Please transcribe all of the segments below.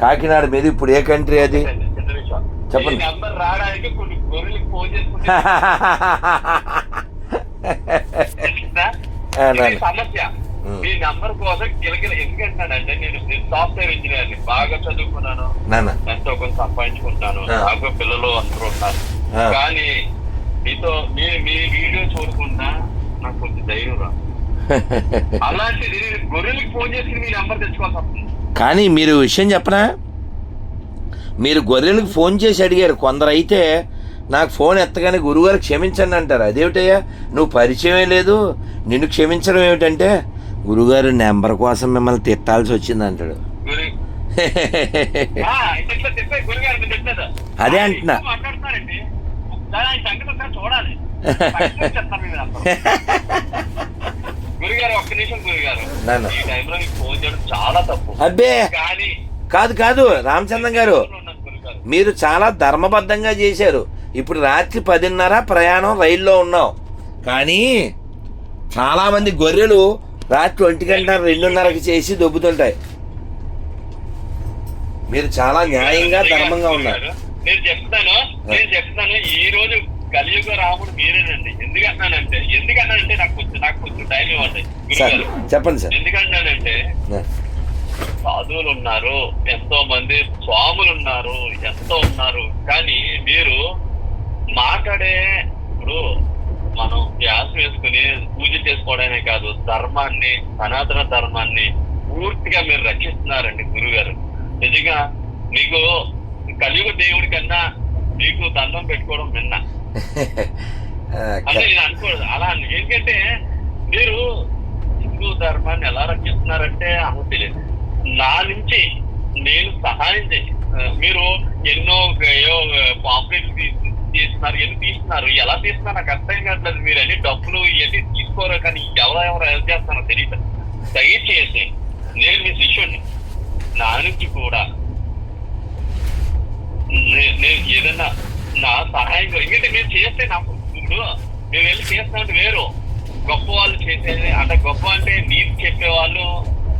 కాకినాడ మీద ఇప్పుడు ఏ కంట్రీ అది. చెప్పండి. సమస్య. మీ నంబర్ కోసం గిలగిల ఎందుకంటానంటే నేను సాఫ్ట్వేర్ ఇంజనీర్ని బాగా చదువుకున్నాను. నాన్న. ఎంతో కొంత సంపాదించుకుంటున్నాను. ఆ. నాకు పిల్లలు అందరూ ఉన్నారు. కానీ మీతో మీ మీ వీడియో చూడకుండా నాకు కొంచెం ధైర్యం రా. అలాంటిది నేను గొర్రెలకు ఫోన్ చేసి మీ నంబర్ తెచ్చుకోవాల్సి వస్తుంది. కానీ మీరు విషయం చెప్పనా? మీరు గొర్రెలకు ఫోన్ చేసి అడిగారు. కొందరు అయితే నాకు ఫోన్ ఎత్తగానే గురుగారు క్షమించండి అంటారు. అదేమిటయ్యా? నువ్వు పరిచయమే లేదు. నిన్ను క్షమించడం ఏమిటంటే గురుగారు నెంబర్ కోసం మిమ్మల్ని తిట్టాల్సి వచ్చింది అంటాడు. అదే అంటున్నా. చూడాలి. గురుగారు ఒక్క నిమిషం గురుగారు నాన్న. ఈ టైంలో మీకు ఫోన్ చేయడం చాలా తప్పు. అబ్బే! కానీ కాదు కాదు రామచంద్రం గారు. మీరు చాలా ధర్మబద్ధంగా చేశారు. ఇప్పుడు రాత్రి పదిన్నర ప్రయాణం రైల్లో ఉన్నాం. కానీ చాలామంది గొర్రెలు రాత్రి ఒంటి గంట రెండున్నరకి చేసి దొబ్బుతుంటాయి. మీరు చాలా న్యాయంగా ధర్మంగా ఉన్నారు. నేను చెప్తాను నేను చెప్తాను ఈ రోజు కలియుగ రాముడు మీరేనండి. ఎందుకంటున్నానంటే ఎందుకన్నానంటే నాకు కొంచెం నాకు కొంచెం టైం ఇవ్వండి. చెప్పండి సార్. ఎందుకంటున్నానంటే సాధువులు ఉన్నారు ఎంతో మంది స్వాములు ఉన్నారు ఎంతో ఉన్నారు. కానీ మీరు మాట్లాడే ఇప్పుడు మనం ధ్యాస వేసుకుని పూజ చేసుకోవడమే కాదు ధర్మాన్ని సనాతన ధర్మాన్ని పూర్తిగా మీరు రక్షిస్తున్నారండి గురుగారు. నిజంగా మీకు కలియుగ దేవుడి కన్నా మీకు దండం పెట్టుకోవడం విన్నా. అంటే నేను అనుకోదు అలా. ఎందుకంటే మీరు హిందూ ధర్మాన్ని ఎలా రక్షిస్తున్నారంటే అసలు తెలియదు. నా నుంచి నేను సహాయం ఆ, మీరు ఎన్నో పాంప్లెట్లు తీస్తున్నారు ఎన్ని తీస్తున్నారు ఎలా తీస్తున్నారు నాకు అర్థం కావట్లేదు. మీరు అన్ని డబ్బులు ఇవన్నీ తీసుకోరు కానీ ఎవరో ఎవరు హెల్ప్ చేస్తారో తెలియదు దయచేసి నేను మీ శిష్యుడిని నా నుంచి కూడా నేను ఏదన్నా నా సహాయం ఎందుకంటే మేము చేస్తే నాకు ఇప్పుడు మేము వెళ్ళి చేస్తామంటే వేరు. గొప్ప వాళ్ళు చేసేది అంటే గొప్ప అంటే నీతి చెప్పే వాళ్ళు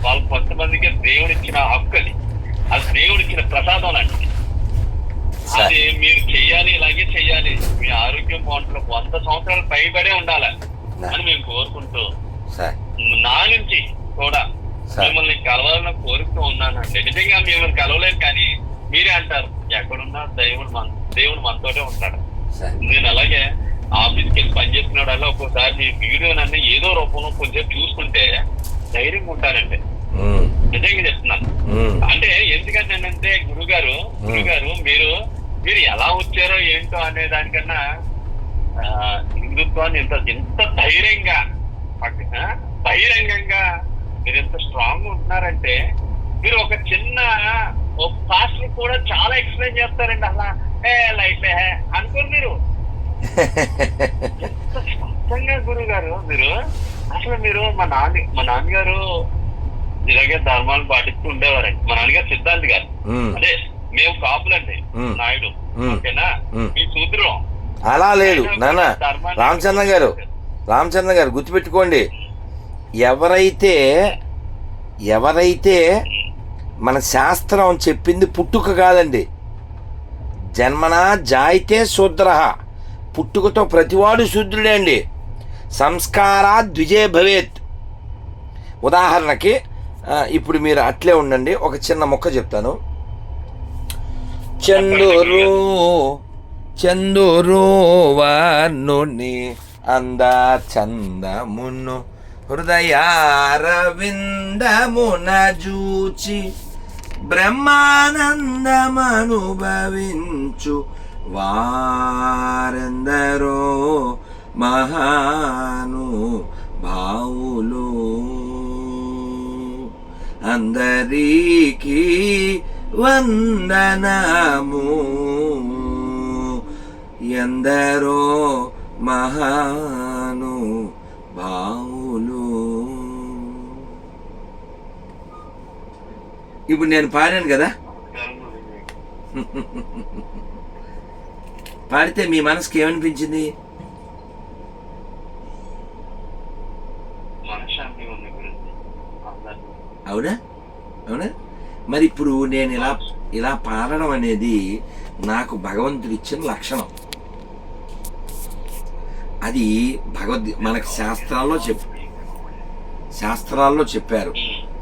వాళ్ళు కొంతమందికి దేవుడు ఇచ్చిన హక్కు అది దేవుడు ఇచ్చిన ప్రసాదం లాంటిది. అది మీరు చెయ్యాలి ఇలాగే చెయ్యాలి. మీ ఆరోగ్యం బాగుంటుంది వంద సంవత్సరాలు పైబడే ఉండాలి అని మేము కోరుకుంటూ నా నుంచి కూడా. మిమ్మల్ని కలవాలని కోరుతూ ఉన్నానండి. నిజంగా మిమ్మల్ని కలవలేను కానీ మీరే అంటారు ఎక్కడున్నా దేవుడు మన దేవుడు మనతోటే ఉంటాడు. నేను అలాగే ఆఫీస్కి వెళ్ళి పని చేస్తున్నాడల్లా ఒక్కోసారి మీ వీడియోనన్నీ ఏదో రూపంలో కొంచెం చూసుకుంటే ధైర్యంగా ఉంటానండి నిజంగా చెప్తున్నాను. అంటే ఎందుకంటే గురుగారు గురుగారు మీరు మీరు ఎలా వచ్చారో ఏంటో అనే దానికన్నా హిందుత్వాన్ని ఇంత ఇంత ధైర్యంగా బహిరంగంగా మీరు ఎంత స్ట్రాంగ్ ఉంటున్నారంటే మీరు ఒక చిన్న ఒక పాస్టర్ కూడా చాలా ఎక్స్ప్లెయిన్ చేస్తారండి అలా. లైఫ్ అనుకోరు మీరు. స్పష్టంగా గురువు గారు మీరు అసలు మీరు మా నాన్న మా నాన్నగారు ఇలాగే ధర్మాలు పాటిస్తూ ఉండేవారండి. మా నాన్నగారు సిద్ధాంతి గారు. అదే మేము కాపులండి. నాయుడు. ఓకేనా. మీ సూత్రం అలా లేదు. నాన్న రామచంద్ర గారు రామచంద్ర గారు గుర్తుపెట్టుకోండి. ఎవరైతే ఎవరైతే మన శాస్త్రం చెప్పింది పుట్టుక కాదండి. జన్మనా జాయితే శూద్ర పుట్టుకతో ప్రతివాడు శూద్రుడే అండి సంస్కారా ద్విజే భవేత్. ఉదాహరణకి ఇప్పుడు మీరు అట్లే ఉండండి ఒక చిన్న మొక్క చెప్తాను. చందూరు చందూరు వర్ణుని అంద చందమును హృదయారవిందమున జూచి బ్రహ్మానందమనుభవించు వారందరో మహాను భావులు అందరికీ వందనము. ఎందరో మహాను భావు ఇప్పుడు నేను పాడాను కదా? పాడితే మీ మనసుకి ఏమనిపించింది? అవునా? అవునా? మరి ఇప్పుడు నేను ఇలా ఇలా పాడడం అనేది నాకు భగవంతుడు ఇచ్చిన లక్షణం. అది భగవద్ మనకి శాస్త్రాల్లో చెప్పు శాస్త్రాల్లో చెప్పారు.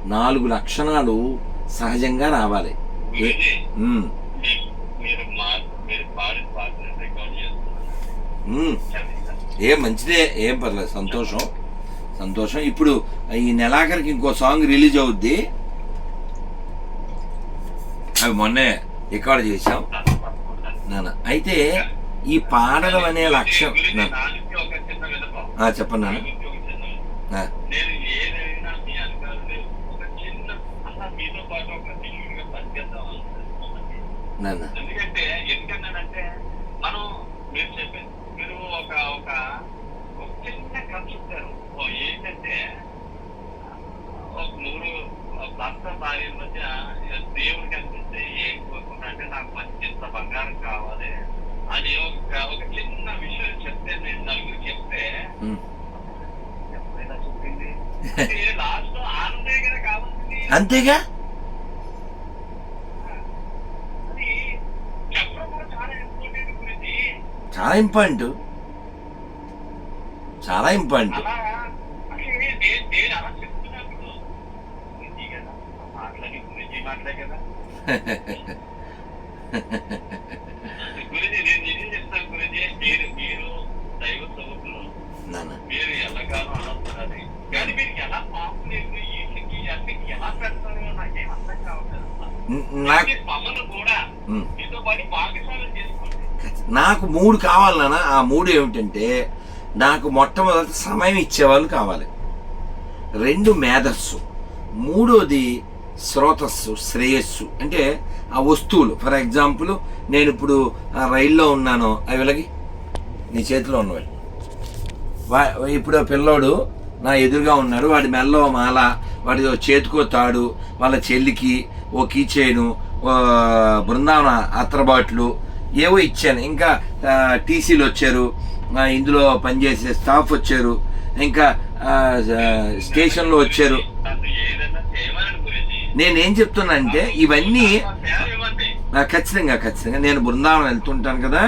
నాలుగు లక్షణాలు సహజంగా రావాలి. ఏ- మంచిదే ఏం పర్లేదు సంతోషం. సంతోషం. ఇప్పుడు ఈ నెలాఖరికి ఇంకో సాంగ్ రిలీజ్ అవుద్ది. అవి మొన్నే రికార్డ్ చేశాం. నాన్న అయితే ఈ పాడడం అనే లక్ష్యం చెప్పండి నా నాన్న నుంచి ఒక చిన్న విన్నపం. ఆ, నేను ఏదైనా మీ అధికారులు ఒక చిన్న అలా మీతో పాటు ఒక శిష్యుడిగా పనిచేద్దాం ఎందుకంటే ఎందుకన్నానంటే మనం మీరు చెప్పే మీరు ఒక ఒక చిన్న కథ చెప్పారు ఓ ఏంటంటే ఒక నూరు భర్త భార్య మధ్య దేవుడికి అనిపిస్తే ఏం కోరుకున్నా అంటే నాకు మంచి ఇంత బంగారం కావాలి అని ఒక ఒక చిన్న విషయం చెప్తే నేను నలుగురు చెప్తే. ఎప్పుడైనా చెప్పింది? లాస్ట్ ఆనందే కదా కావాల్సింది అంతేగా అది చెప్పడం కూడా చాలా ఇంపార్టెంట్ గురించి చాలా ఇంపార్టెంట్ చాలా ఇంపార్టెంట్ అలా అసలు నేను నేను అలా చెప్తున్నప్పుడు గురించి కదా మాట్లాడి గురించి మాట్లాడే కదా గురించి నేను నిజం చెప్తాను గురించి? మీరు అనవుతున్నది కానీ మీరు ఎలా పాపులేదు ఈ అన్ని ఎలా పెడతారో నాకేం మూడు కావాలి నాన్న. ఆ మూడు ఏమిటంటే నాకు మొట్టమొదటి సమయం ఇచ్చేవాళ్ళు కావాలి. రెండు మేధస్సు. మూడోది శ్రోతస్సు శ్రేయస్సు. అంటే ఆ వస్తువులు. ఫర్ ఎగ్జాంపుల్ నేను ఇప్పుడు ఆ రైల్లో ఉన్నాను అవి వెలగి నీ చేతిలో ఉన్నవి. వా ఇప్పుడు ఆ పిల్లోడు నా ఎదురుగా ఉన్నాడు. వాడి మెల్లో మాల వాడితో చేతికో తాడు వాళ్ళ చెల్లికి ఓ కీచైను బృందావన అత్రబాట్లు ఏవో ఇచ్చాను. ఇంకా టీసీలు వచ్చారు. ఇందులో పనిచేసే స్టాఫ్ వచ్చారు. ఇంకా స్టేషన్లో వచ్చారు. నేను ఏం చేయమని నేనేం చెప్తున్నా అంటే ఇవన్నీ ఖచ్చితంగా ఖచ్చితంగా నేను బృందావనం వెళ్తుంటాను కదా.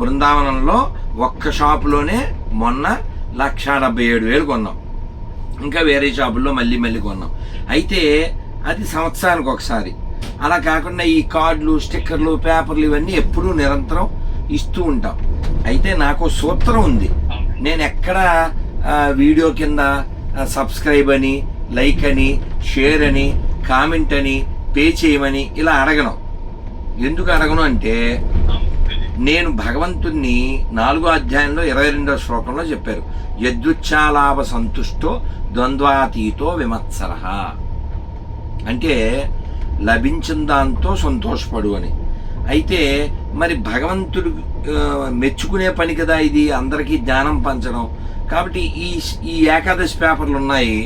బృందావనంలో ఒక్క షాపులోనే మొన్న లక్ష డెబ్బై ఏడు వేలు కొన్నాం. ఇంకా వేరే షాపుల్లో మళ్ళీ మళ్ళీ కొన్నాం. అయితే అది సంవత్సరానికి ఒకసారి. అలా కాకుండా ఈ కార్డులు స్టిక్కర్లు పేపర్లు ఇవన్నీ ఎప్పుడూ నిరంతరం ఇస్తూ ఉంటాం. అయితే నాకు సూత్రం ఉంది. నేను ఎక్కడ వీడియో కింద సబ్స్క్రైబ్ అని లైక్ అని షేర్ అని కామెంట్ అని పే చేయమని ఇలా అడగను. ఎందుకు అడగను అంటే నేను భగవంతుణ్ణి నాలుగో అధ్యాయంలో ఇరవై రెండో శ్లోకంలో చెప్పారు. యదృచ్ఛాలాభ సంతుష్టో ద్వంద్వాతీతో విమత్సర. అంటే లభించిన దాంతో సంతోషపడు అని. అయితే మరి భగవంతుడు మెచ్చుకునే పని కదా ఇది? అందరికీ జ్ఞానం పంచడం. కాబట్టి ఈ ఈ ఏకాదశి పేపర్లు ఉన్నాయి.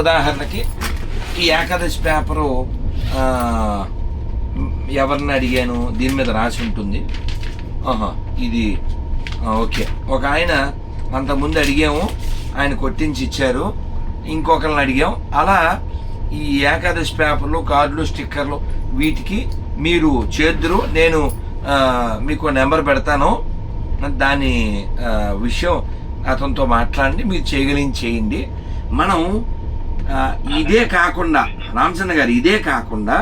ఉదాహరణకి ఈ ఏకాదశి పేపరు ఎవరిని అడిగాను? దీని మీద రాసి ఉంటుంది. ఇది ఓకే. ఒక ఆయన అంతకుముందు అడిగాము ఆయన కొట్టించి ఇచ్చారు ఇంకొకరిని అడిగాం. అలా ఈ ఏకాదశి పేపర్లు కార్డులు స్టిక్కర్లు వీటికి మీరు చేద్దరు నేను మీకు నెంబర్ పెడతాను. దాని విషయం అతనితో మాట్లాడండి మీరు చేయగలిగింది చేయండి. మనం ఇదే కాకుండా రామచంద్ర గారు ఇదే కాకుండా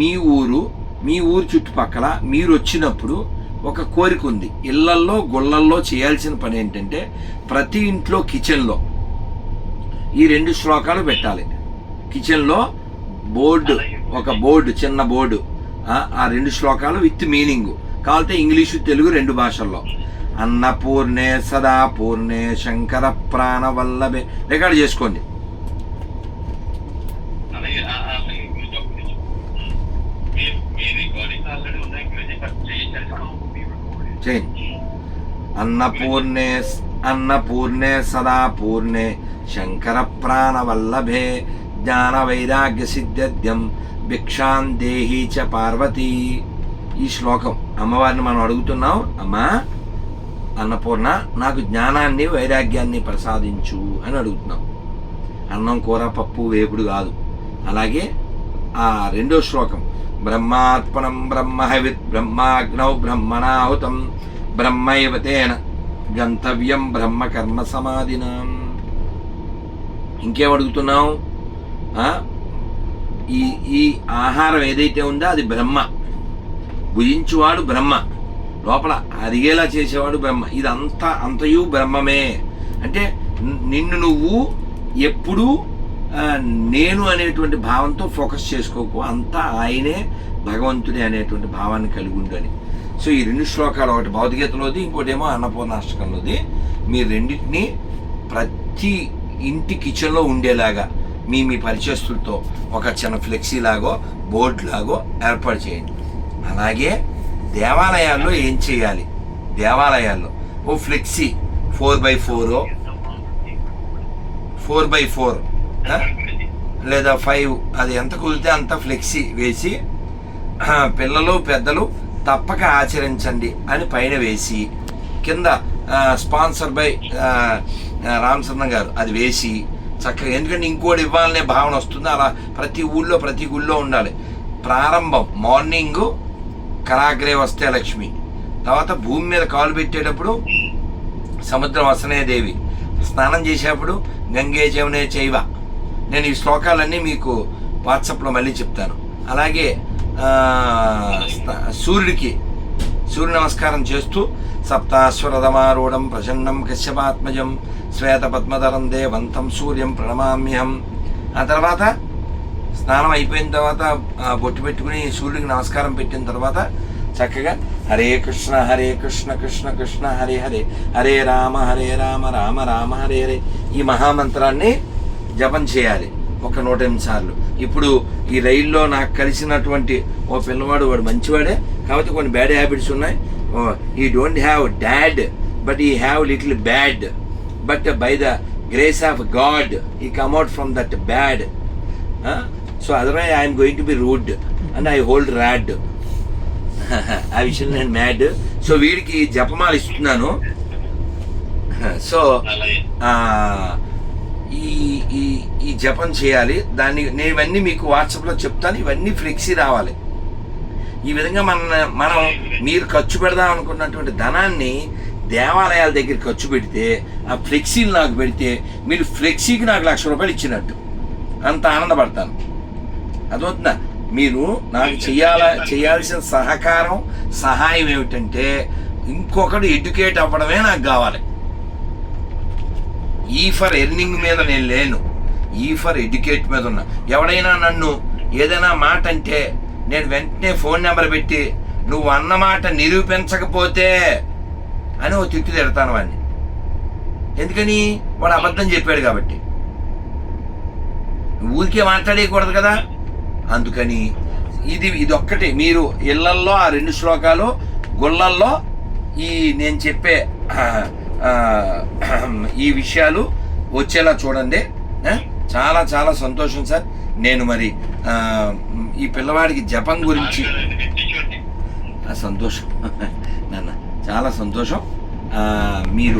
మీ ఊరు మీ ఊరు చుట్టుపక్కల మీరు వచ్చినప్పుడు ఒక కోరిక ఉంది. ఇళ్ళల్లో గుళ్ళల్లో చేయాల్సిన పని ఏంటంటే ప్రతి ఇంట్లో కిచెన్లో ఈ రెండు శ్లోకాలు పెట్టాలి. కిచెన్లో బోర్డు ఒక బోర్డు చిన్న బోర్డు ఆ, రెండు శ్లోకాలు విత్ మీనింగ్. కావాలంటే ఇంగ్లీషు తెలుగు రెండు భాషల్లో. అన్నపూర్ణే సదా పూర్ణే శంకర ప్రాణవల్లభే. రికార్డ్ చేసుకోండి అలాగే ఆ, ఆ, అలాగే గురించి ఒక నిమిషం. మీ మీ రికార్డింగ్ ఆల్రెడీ ఉన్నాయి గురించి ఫస్ట్ చేయించాలి చేయండి అన్నపూర్ణే అన్నపూర్ణే సదా పూర్ణే శంకర ప్రాణవల్లభే జ్ఞాన వైరాగ్య సిద్ధ్యం భిక్షాం దేహి చ పార్వతీ. ఈ శ్లోకం అమ్మవారిని మనం అడుగుతున్నాం అమ్మా అన్నపూర్ణ నాకు జ్ఞానాన్ని వైరాగ్యాన్ని ప్రసాదించు అని అడుగుతున్నాం. అన్నం కూర పప్పు వేపుడు కాదు. అలాగే ఆ రెండో శ్లోకం బ్రహ్మార్పణం బ్రహ్మహవిత్ బ్రహ్మాగ్నౌ బ్రహ్మణాహుతం బ్రహ్మైవ తేన గంతవ్యం బ్రహ్మ కర్మ సమాధిన ఇంకేమడుగుతున్నావు ఈ ఈ ఆహారం ఏదైతే ఉందో అది బ్రహ్మ. భుజించువాడు బ్రహ్మ. లోపల అరిగేలా చేసేవాడు బ్రహ్మ. ఇదంతా అంతయు బ్రహ్మమే. అంటే నిన్ను నువ్వు ఎప్పుడూ నేను అనేటువంటి భావంతో ఫోకస్ చేసుకోకు. అంతా ఆయనే భగవంతుడే అనేటువంటి భావాన్ని కలిగి ఉండని సో ఈ రెండు శ్లోకాలు ఒకటి భౌతికతలోది ఇంకోటేమో అన్నపూర్ణాష్టకంలోది. మీ రెండింటిని ప్రతి ఇంటి కిచెన్లో ఉండేలాగా మీ మీ పరిచయస్తులతో ఒక చిన్న ఫ్లెక్సీ లాగో బోర్డు లాగో ఏర్పాటు చేయండి. అలాగే దేవాలయాల్లో ఏం చేయాలి? దేవాలయాల్లో ఓ flexi four by four? Four by four. లేదా ఫైవ్ అది ఎంత కుదిరితే అంత ఫ్లెక్సీ వేసి పిల్లలు పెద్దలు తప్పక ఆచరించండి అని పైన వేసి కింద స్పాన్సర్ బై రామచంద్ర గారు అది వేసి చక్కగా ఎందుకంటే ఇంకోటి ఇవ్వాలనే భావన వస్తుంది. అలా ప్రతి ఊళ్ళో ప్రతి గుళ్ళో ఉండాలి. ప్రారంభం మార్నింగ్ కరాగ్రే వస్తే లక్ష్మి. తర్వాత భూమి మీద కాలు పెట్టేటప్పుడు సముద్రం వసనే దేవి స్నానం చేసేప్పుడు గంగే జమునే చైవ. నేను ఈ శ్లోకాలన్నీ మీకు వాట్సాప్లో మళ్ళీ చెప్తాను. అలాగే సూర్యుడికి సూర్య నమస్కారం చేస్తూ సప్తాశ్వరథమారూఢం ప్రసన్నం కశ్యపాత్మజం శ్వేత పద్మధరం దేవంతం సూర్యం ప్రణమామ్యహం. ఆ తర్వాత స్నానం అయిపోయిన తర్వాత బొట్టు పెట్టుకుని సూర్యుడికి నమస్కారం పెట్టిన తర్వాత చక్కగా హరే కృష్ణ హరే కృష్ణ కృష్ణ కృష్ణ హరే హరే హరే రామ హరే రామ రామ రామ హరే హరే ఈ మహామంత్రాన్ని జపం చేయాలి. ఒక నూట ఎనిమిది సార్లు. ఇప్పుడు ఈ రైల్లో నాకు కలిసినటువంటి ఓ పిల్లవాడు వాడు మంచివాడే. కాబట్టి కొన్ని బ్యాడ్ హ్యాబిట్స్ ఉన్నాయి. We don't have dad but we have little bad but by the grace of God we come out from that bad so otherwise I'm going to be rude and I hold rad ఆ విషయం నేను mad so వీడికి జపమాలు ఇస్తున్నాను. So ఈ ఈ ఈ జపం చేయాలి. దాన్ని నేను ఇవన్నీ మీకు వాట్సాప్లో చెప్తాను. ఇవన్నీ ఫ్లెక్సీ రావాలి. ఈ విధంగా మన మనం మీరు ఖర్చు పెడదాం అనుకున్నటువంటి ధనాన్ని దేవాలయాల దగ్గర ఖర్చు పెడితే ఆ ఫ్లెక్సీలు నాకు పెడితే మీరు ఫ్లెక్సీకి నాకు లక్ష రూపాయలు ఇచ్చినట్టు. అంత ఆనందపడతాను. అదవుతుందా మీరు నాకు చేయాల చేయాల్సిన సహకారం సహాయం ఏమిటంటే ఇంకొకడు ఎడ్యుకేట్ అవ్వడమే నాకు కావాలి. ఈ ఫర్ ఎర్నింగ్ మీద నేను లేను. ఈ ఫర్ ఎడ్యుకేట్ మీద ఉన్నా. ఎవడైనా నన్ను ఏదైనా మాట అంటే నేను వెంటనే ఫోన్ నెంబర్ పెట్టి నువ్వు అన్న మాట నిరూపించకపోతే అని ఓ తిట్టు తిడతాను వాడిని ఎందుకని? వాడు అబద్ధం చెప్పాడు కాబట్టి. ఊరికే మాట్లాడేయకూడదు కదా? అందుకని ఇది ఇది ఒక్కటి మీరు ఇళ్ళల్లో ఆ రెండు శ్లోకాలు గుళ్ళల్లో ఈ నేను చెప్పే ఈ విషయాలు వచ్చేలా చూడండి. చాలా చాలా సంతోషం సార్. నేను మరి ఆ, ఈ పిల్లవాడికి జపం గురించి ఆ, సంతోషం. నాన్న చాలా సంతోషం. ఆ, మీరు